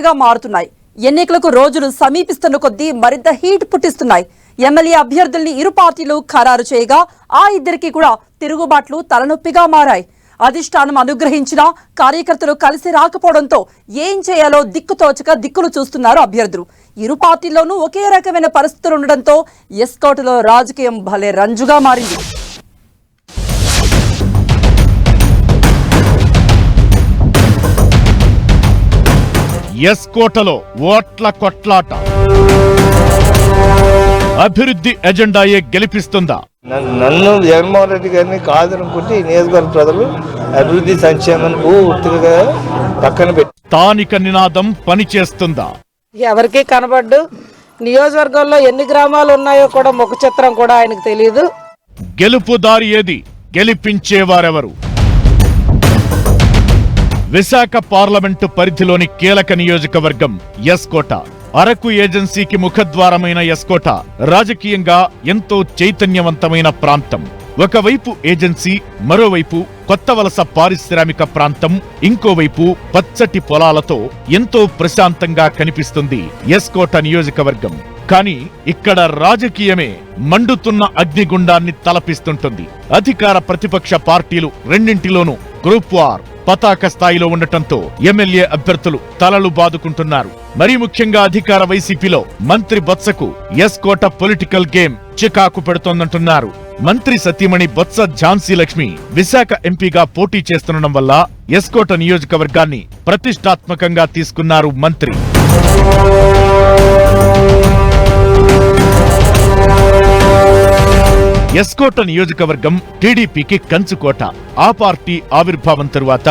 హాట్గా మారుతున్నాయి. ఎన్నికలకు రోజులు సమీపిస్తున్న కొద్దీ మరింత హీట్ పుట్టిస్తున్నాయి. ఎమ్మెల్యే అభ్యర్థుల్ని ఇరు పార్టీలు ఖరారు చేయగా ఆ ఇద్దరికి కూడా తిరుగుబాట్లు తలనొప్పిగా మారాయి. అధిష్టానం అనుగ్రహించినా కార్యకర్తలు కలిసి రాకపోవడంతో ఏం చేయాలో దిక్కుతోచక దిక్కులు చూస్తున్నారు అభ్యర్థులు. ఇరు పార్టీల్లోనూ ఒకే రకమైన పరిస్థితులు ఉండడంతో ఎస్కోటులో రాజకీయం భలే రంజుగా మారింది. ఎస్ కోటలో ఓట్ల కొట్లాట. అభివృద్ధి ఎజెండాయే గెలిపిస్తుందా? నన్ను జగన్మోహన్ రెడ్డి గారిని కాదనుకుంటే ఈ నియోజకవర్గ ప్రజలు అభివృద్ధి సంక్షేమం పూర్తిగా పక్కన పెట్టి స్థానిక నినాదం పనిచేస్తుందా? ఎవరికి కనబడ్డు. నియోజకవర్గంలో ఎన్ని గ్రామాలు ఉన్నాయో కూడా ముఖ చిత్రం కూడా ఆయనకు తెలియదు గెలుపు దారి ఏది? గెలిపించేవారెవరు? విశాఖ పార్లమెంటు పరిధిలోని కీలక నియోజకవర్గం ఎస్కోట. అరకు ఏజెన్సీకి ముఖద్వారమైన ఎస్కోట రాజకీయంగా ఎంతో చైతన్యవంతమైన ప్రాంతం. ఒకవైపు ఏజెన్సీ మరోవైపు కొత్త వలస పారిశ్రామిక ప్రాంతం ఇంకోవైపు పచ్చటి పొలాలతో ఎంతో ప్రశాంతంగా కనిపిస్తుంది ఎస్కోట నియోజకవర్గం. కానీ ఇక్కడ రాజకీయమే మండుతున్న అగ్నిగుండాన్ని తలపిస్తుంటుంది. అధికార ప్రతిపక్ష పార్టీలు రెండింటిలోనూ గ్రూప్ వార్ పతాక స్థాయిలో ఉండటంతో ఎమ్మెల్యే అభ్యర్థులు తలలు బాదుకుంటున్నారు. మరీ ముఖ్యంగా అధికార వైసీపీలో మంత్రి బొత్సకు ఎస్కోట పొలిటికల్ గేమ్ చికాకు పెడుతోందంటున్నారు. మంత్రి సతీమణి బొత్స ఝాన్సీ లక్ష్మి విశాఖ ఎంపీగా పోటీ చేస్తుండడం వల్ల ఎస్కోట నియోజకవర్గాన్ని ప్రతిష్టాత్మకంగా తీసుకున్నారు మంత్రి. ఎస్కోట నియోజకవర్గం టీడీపీకి కంచుకోట ఆ పార్టీ ఆవిర్భావం తరువాత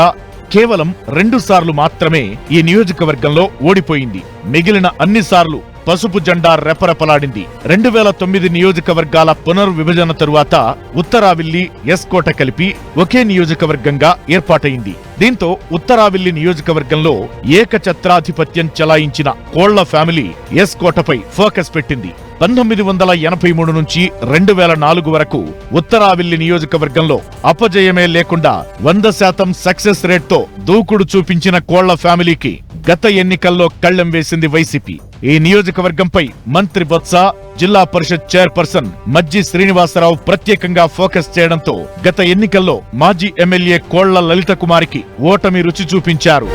కేవలం రెండు సార్లు మాత్రమే ఈ నియోజకవర్గంలో ఓడిపోయింది. మిగిలిన అన్ని సార్లు పసుపు జెండా రెపరెపలాడింది. రెండు వేల తొమ్మిది నియోజకవర్గాల పునర్విభజన తరువాత ఉత్తరావిల్లి ఎస్కోట కలిపి ఒకే నియోజకవర్గంగా ఏర్పాటైంది. దీంతో ఉత్తరావిల్లి నియోజకవర్గంలో ఏకఛత్రాధిపత్యం చెలాయించిన కోళ్ళ ఫ్యామిలీ ఎస్కోటపై ఫోకస్ పెట్టింది. పంతొమ్మిది వందల ఎనభై మూడు నుంచి రెండు వేల నాలుగు వరకు ఉత్తరావిల్లి నియోజకవర్గంలో అపజయమే లేకుండా వంద శాతం సక్సెస్ రేట్తో దూకుడు చూపించిన కోళ్ళ ఫ్యామిలీకి గత ఎన్నికల్లో కళ్ళెం వేసింది వైసీపీ. ఈ నియోజకవర్గంపై మంత్రి బొత్స జిల్లా పరిషత్ చైర్పర్సన్ మజ్జి శ్రీనివాసరావు ప్రత్యేకంగా ఫోకస్ చేయడంతో గత ఎన్నికల్లో మాజీ ఎమ్మెల్యే కోళ్ళ లలిత కుమారికి ఓటమి రుచి చూపించారు.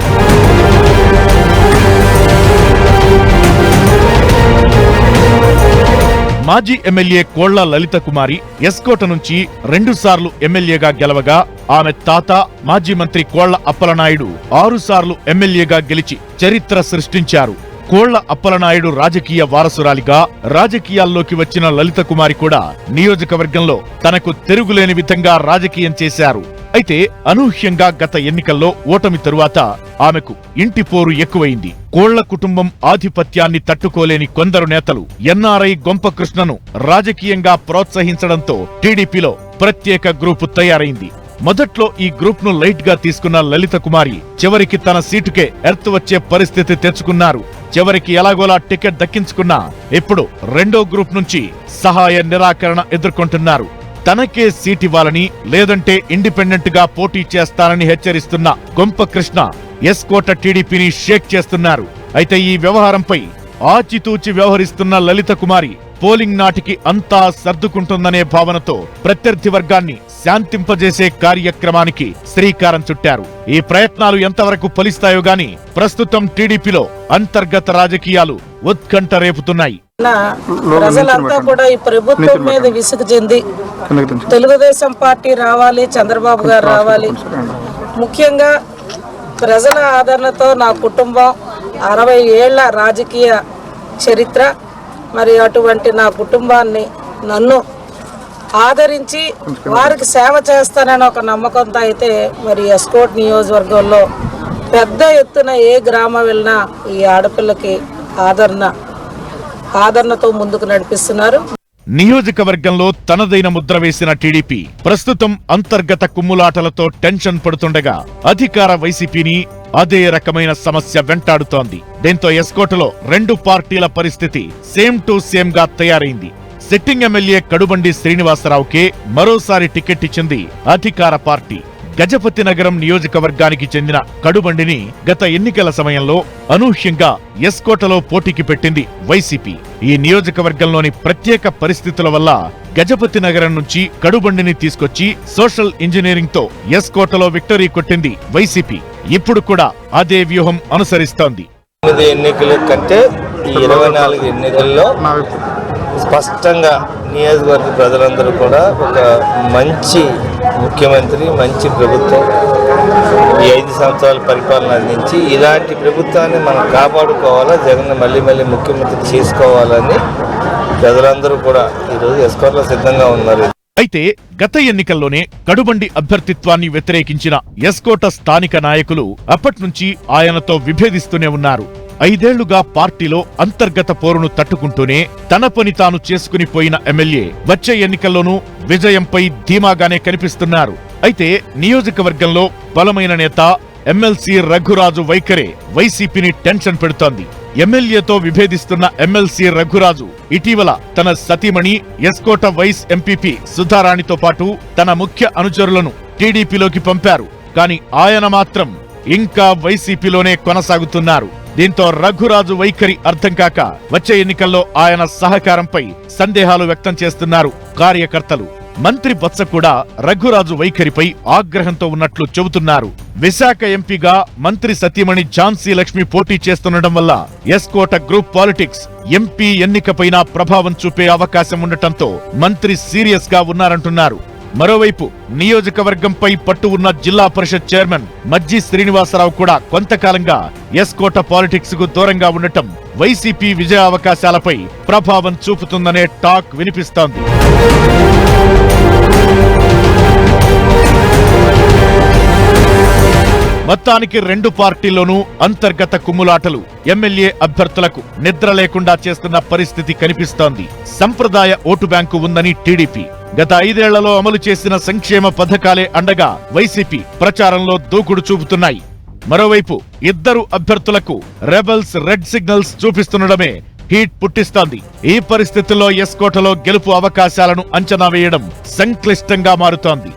మాజీ ఎమ్మెల్యే కోళ్ళ లలిత కుమారి ఎస్కోట నుంచి రెండుసార్లు ఎమ్మెల్యేగా గెలవగా ఆమె తాత మాజీ మంత్రి కోళ్ళ అప్పలనాయుడు ఆరుసార్లు ఎమ్మెల్యేగా గెలిచి చరిత్ర సృష్టించారు. కోళ్ళ అప్పలనాయుడు రాజకీయ వారసురాలిగా రాజకీయాల్లోకి వచ్చిన లలిత కుమారి కూడా నియోజకవర్గంలో తనకు తిరుగులేని విధంగా రాజకీయం చేశారు. అయితే అనూహ్యంగా గత ఎన్నికల్లో ఓటమి తరువాత ఆమెకు ఇంటి పోరు ఎక్కువైంది. కోళ్ళ కుటుంబం ఆధిపత్యాన్ని తట్టుకోలేని కొందరు నేతలు ఎన్ఆర్ఐ గొంపకృష్ణను రాజకీయంగా ప్రోత్సహించడంతో టీడీపీలో ప్రత్యేక గ్రూపు తయారైంది. మొదట్లో ఈ గ్రూప్ను లైట్గా లైట్గా తీసుకున్న లలిత కుమారి చివరికి తన సీటుకే ఎర్త్ వచ్చే పరిస్థితి తెచ్చుకున్నారు. చివరికి ఎలాగోలా టికెట్ దక్కించుకున్నా ఇప్పుడు రెండో గ్రూప్ నుంచి సహాయ నిరాకరణ ఎదుర్కొంటున్నారు. తనకే సీట్ ఇవ్వాలని లేదంటే ఇండిపెండెంట్గా పోటీ చేస్తానని హెచ్చరిస్తున్న గొంపకృష్ణ ఎస్కోట టీడీపీని షేక్ చేస్తున్నారు. అయితే ఈ వ్యవహారంపై ఆచితూచి వ్యవహరిస్తున్న లలిత కుమారి పోలింగ్ నాటికి అంతా సర్దుకుంటుందనే భావనతో ప్రత్యర్థి వర్గాన్ని శాంతింపజేసే కార్యక్రమానికి శ్రీకారం చుట్టారు. ఈ ప్రయత్నాలు ఎంతవరకు ఫలిస్తాయో గాని ప్రస్తుతం టీడీపీలో అంతర్గత రాజకీయాలు ఉత్కంఠ రేపుతున్నాయి. ప్రజలంతా కూడా ఈ ప్రభుత్వం మీద విసుగు చెంది తెలుగుదేశం పార్టీ రావాలి చంద్రబాబు గారు రావాలి. ముఖ్యంగా ప్రజల ఆదరణతో నా కుటుంబం అరవై ఏళ్ళ రాజకీయ చరిత్ర మరి అటువంటి నా కుటుంబాన్ని నన్ను ఆదరించి వారికి సేవ చేస్తానని ఒక నమ్మకంతో అయితే మరి ఎస్కోట్ నియోజకవర్గంలో పెద్ద ఎత్తున ఏ గ్రామం వెళ్ళినా ఈ ఆడపిల్లకి ఆదరణ ఆదరణతో ముందుకు నడిపిస్తున్నారు. నియోజకవర్గంలో తనదైన ముద్ర వేసిన టీడీపీ ప్రస్తుతం అంతర్గత కుమ్ములాటలతో టెన్షన్ పడుతుండగా అధికార వైసీపీని అదే రకమైన సమస్య వెంటాడుతోంది. దీంతో ఎస్కోటలో రెండు పార్టీల పరిస్థితి సేమ్ టు సేమ్గా తయారైంది. సిట్టింగ్ ఎమ్మెల్యే కడుబండి శ్రీనివాసరావుకే మరోసారి టికెట్ ఇచ్చింది అధికార పార్టీ. గజపతి నగరం నియోజకవర్గానికి చెందిన కడుబండిని గత ఎన్నికల సమయంలో అనూహ్యంగా ఎస్కోటలో పోటీకి పెట్టింది వైసీపీ. ఈ నియోజకవర్గంలోని ప్రత్యేక పరిస్థితుల వల్ల గజపతి నగరం నుంచి కడుబండిని తీసుకొచ్చి సోషల్ ఇంజనీరింగ్తో ఎస్కోటలో విక్టరీ కొట్టింది వైసీపీ. ఇప్పుడు కూడా అదే వ్యూహం అనుసరిస్తోంది. ఎన్నికల కంటే ఇరవై నాలుగు ఎన్నికల్లో స్పష్టంగా నియోజకవర్గ ప్రజలందరూ కూడా ఒక మంచి ముఖ్యమంత్రి మంచి ప్రభుత్వం ఈ ఐదు సంవత్సరాల పరిపాలన అందించి ఇలాంటి ప్రభుత్వాన్ని మనం కాపాడుకోవాలా జగన్ మళ్ళీ మళ్ళీ ముఖ్యమంత్రి చేసుకోవాలని ప్రజలందరూ కూడా ఈరోజు ఎస్కోట్లో సిద్ధంగా ఉన్నారు. అయితే గత ఎన్నికల్లోనే కడుబండి అభ్యర్థిత్వాన్ని వ్యతిరేకించిన ఎస్కోట స్థానిక నాయకులు అప్పట్నుంచి ఆయనతో విభేదిస్తూనే ఉన్నారు. ఐదేళ్ళుగా పార్టీలో అంతర్గత పోరును తట్టుకుంటూనే తన పని తాను చేసుకుని పోయిన ఎమ్మెల్యే వచ్చే ఎన్నికల్లోనూ విజయంపై ధీమాగానే కనిపిస్తున్నారు. అయితే నియోజకవర్గంలో బలమైన నేత ఎమ్మెల్సీ రఘురాజు వైఖరే వైసీపీని టెన్షన్ పెడుతోంది. ఎమ్మెల్యేతో విభేదిస్తున్న ఎమ్మెల్సీ రఘురాజు ఇటీవల తన సతీమణి ఎస్కోట వైస్ ఎంపీపీ సుధారాణితో పాటు తన ముఖ్య అనుచరులను టీడీపీలోకి పంపారు. కానీ ఆయన మాత్రం ఇంకా వైసీపీలోనే కొనసాగుతున్నారు. దీంతో రఘురాజు వైఖరి అర్థం కాక వచ్చే ఎన్నికల్లో ఆయన సహకారంపై సందేహాలు వ్యక్తం చేస్తున్నారు కార్యకర్తలు. మంత్రి బొత్స కూడా రఘురాజు వైఖరిపై ఆగ్రహంతో ఉన్నట్లు చెబుతున్నారు. విశాఖ ఎంపీగా మంత్రి సతీమణి ఝాన్సీ లక్ష్మి పోటీ చేస్తుండటం వల్ల ఎస్కోట గ్రూప్ పాలిటిక్స్ ఎంపీ ఎన్నికపైన ప్రభావం చూపే అవకాశం ఉండటంతో మంత్రి సీరియస్గా ఉన్నారంటున్నారు. మరోవైపు నియోజకవర్గంపై పట్టు ఉన్న జిల్లా పరిషత్ చైర్మన్ మజ్జి శ్రీనివాసరావు కూడా కొంతకాలంగా ఎస్కోట పాలిటిక్స్కు దూరంగా ఉండటం వైసీపీ విజయ అవకాశాలపై ప్రభావం చూపుతుందనే టాక్ వినిపిస్తోంది. మొత్తానికి రెండు పార్టీల్లోనూ అంతర్గత కుమ్ములాటలు ఎమ్మెల్యే అభ్యర్థులకు నిద్ర లేకుండా చేస్తున్న పరిస్థితి కనిపిస్తోంది. సంప్రదాయ ఓటు బ్యాంకు ఉందని టీడీపీ. గత ఐదేళ్ళలో అమలు చేసిన సంక్షేమ పథకాలే అండగా వైసీపీ ప్రచారంలో దూకుడు చూపుతున్నాయి. మరోవైపు ఇద్దరు అభ్యర్థులకు రెబల్స్ రెడ్ సిగ్నల్స్ చూపిస్తుండడమే హీట్ పుట్టిస్తోంది. ఈ పరిస్థితుల్లో ఎస్కోటలో గెలుపు అవకాశాలను అంచనా వేయడం సంక్లిష్టంగా మారుతోంది.